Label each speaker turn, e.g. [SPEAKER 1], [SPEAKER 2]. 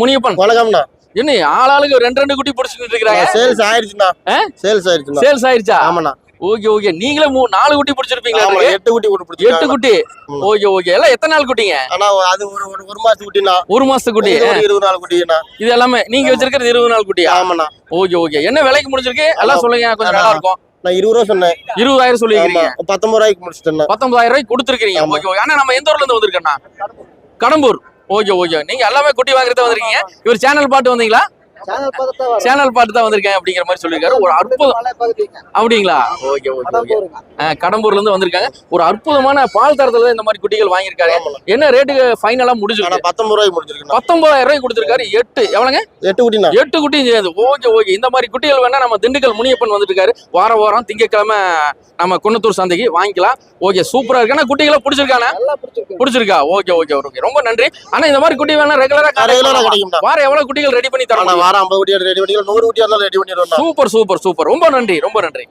[SPEAKER 1] முனியப்பன்.
[SPEAKER 2] வணக்கம்ண்ணா.
[SPEAKER 1] என்ன ஆளாளுக்கு ரெண்டு ரெண்டு குட்டி பிடிச்சிட்டு இருக்காங்க
[SPEAKER 2] சேல்ஸ் ஆயிருச்சுண்ணா.
[SPEAKER 1] ஆ?
[SPEAKER 2] சேல்ஸ் ஆயிருச்சுண்ணா.
[SPEAKER 1] சேல்ஸ் ஆயிருச்சா?
[SPEAKER 2] ஆமாண்ணா.
[SPEAKER 1] Okay okay. நீங்களே மூ நாலு குட்டி பிடிச்சிருப்பீங்களா?
[SPEAKER 2] எட்டு குட்டி போட்டு
[SPEAKER 1] எட்டு குட்டி. Okay okay. எல்லாம் எத்தனை நாள் குட்டிங்க?
[SPEAKER 2] ஆனா அது ஒரு ஒரு மாசத்து குட்டிண்ணா.
[SPEAKER 1] ஒரு மாசத்து குட்டி?
[SPEAKER 2] இருபது நாள் குட்டிண்ணா.
[SPEAKER 1] இது எல்லாமே நீங்க வச்சிருக்கிறது இருபது நாள் குட்டியா?
[SPEAKER 2] ஆமாண்ணா.
[SPEAKER 1] Okay okay. என்ன விலைக்கு முடிஞ்சிருக்கு? எல்லாம் சொல்லுங்க கொஞ்சம் நல்லா இருக்கும்
[SPEAKER 2] நான் இருபது ரூபா சொன்னேன்.
[SPEAKER 1] இருபதாயிரம் சொல்லிக்கிறீங்க
[SPEAKER 2] பத்தொன்பது ரூபாய்க்கு முடிச்சிட்டேன்
[SPEAKER 1] பத்தொன்பதாயிரம் ரூபாய்க்கு கொடுத்துருக்கீங்க. Okay okay. ஆனா நம்ம எந்த ஊர்ல இருந்து வந்திருக்கோம்னா கடம்பூர். Okay okay. நீங்க எல்லாமே குட்டி வாங்குறத வந்திருக்கீங்க. இவர் சேனல் பாட்டு வந்தீங்களா? சேனல் பாட்டு தான் வந்திருக்கேன் அப்படிங்கிற மாதிரி சொல்லியிருக்காரு. ஒரு அற்புதம். அப்படிங்களா? ஓகே ஓகே கடம்பூர்ல இருந்து வந்திருக்காங்க. ஒரு அற்புதமான பால் தரத்துல இந்த மாதிரி குட்டிகள் வாங்கியிருக்காரு. என்ன ரேட்டுக்கு ஃபைனலா முடிஞ்சிருக்கு?
[SPEAKER 2] பத்தொன்பது ரூபாய்க்கு முடிச்சிருக்கேன்
[SPEAKER 1] பத்தொன்பதாயிரம் ரூபாய் கொடுத்திருக்காரு. எட்டு. எவ்வளவுங்க
[SPEAKER 2] எட்டு குட்டிண்ணா.
[SPEAKER 1] எட்டு குட்டியும் சேர்ந்து. Okay okay. இந்த மாதிரி குட்டிகள் வேணா நம்ம திண்டுக்கல் முனியப்பன் வந்துட்டு இருக்காரு வார வாரம் திங்கட்கிழமை நம்ம குன்னத்தூர் சந்தைக்கு வாங்கிக்கலாம். ஓகே சூப்பரா இருக்கு. ஆனா குட்டிகளை பிடிச்சிருக்கானே பிடிச்சிருக்கா. Okay okay okay. ரொம்ப நன்றி. ஆனா இந்த மாதிரி குட்டி வேணா ரெகுலரா
[SPEAKER 2] ரெகுலரா கிடைக்கும்ண்ணா
[SPEAKER 1] வார எவ்வளவு குட்டிகள் ரெடி பண்ணி தரணும்?
[SPEAKER 2] வாரம் ஐம்பது குட்டி ரெடி பண்ணிக்கலாம் நூறு குட்டியா இருந்தாலும் ரெடி பண்ணிடுவோம்
[SPEAKER 1] சூப்பர் சூப்பர் சூப்பர். ரொம்ப நன்றி ரொம்ப நன்றி.